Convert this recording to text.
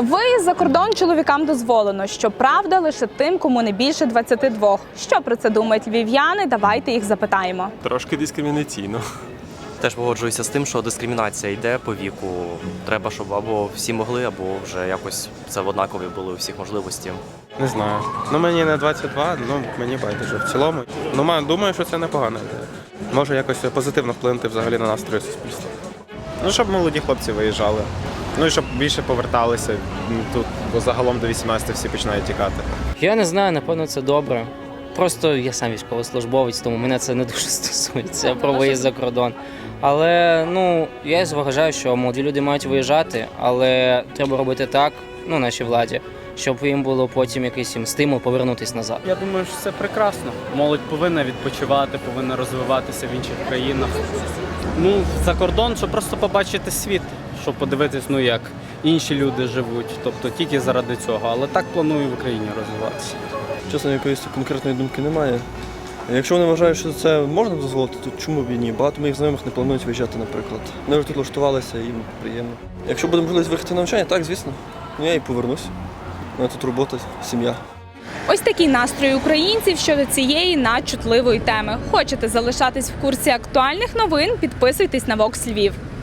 Виїзд за кордон чоловікам дозволено. Щоправда, лише тим, кому не більше 22. Що про це думають львів'яни? Давайте їх запитаємо. Трошки дискримінаційно. Теж погоджуюся з тим, що дискримінація йде по віку. Треба, щоб або всі могли, або вже якось це в однакові були у всіх можливості. Не знаю. Ну мені не 22, ну мені байдуже в цілому. Ну ма- думаю, що це непогано. Може якось позитивно вплинути взагалі на настрої суспільства. Ну, щоб молоді хлопці виїжджали. Ну і щоб більше поверталися тут, бо загалом до 18 всі починають тікати. Я не знаю, напевно, це добре. Просто я сам військовослужбовець, тому мене це не дуже стосується про виїзд за кордон. Але ну я вважаю, що молоді люди мають виїжджати, але треба робити так, ну нашій владі, щоб їм було потім якийсь їм стимул повернутися назад. Я думаю, що це прекрасно. Молодь повинна відпочивати, повинна розвиватися в інших країнах. Ну, за кордон, щоб просто побачити світ, щоб подивитись, ну як інші люди живуть. Тобто тільки заради цього. Але так планую в Україні розвиватися. Чесно, якоїсь конкретної думки немає. Якщо вони вважають, що це можна дозволити, то чому б і ні? Багато моїх знайомих не планують виїжджати, наприклад. Вони вже тут влаштувалися, їм приємно. Якщо буде можливість виїхати на навчання, так, звісно. Ну я і повернусь. У мене тут робота, сім'я. Ось такі настрої українців щодо цієї надчутливої теми. Хочете залишатись в курсі актуальних новин? Підписуйтесь на Vox Львів.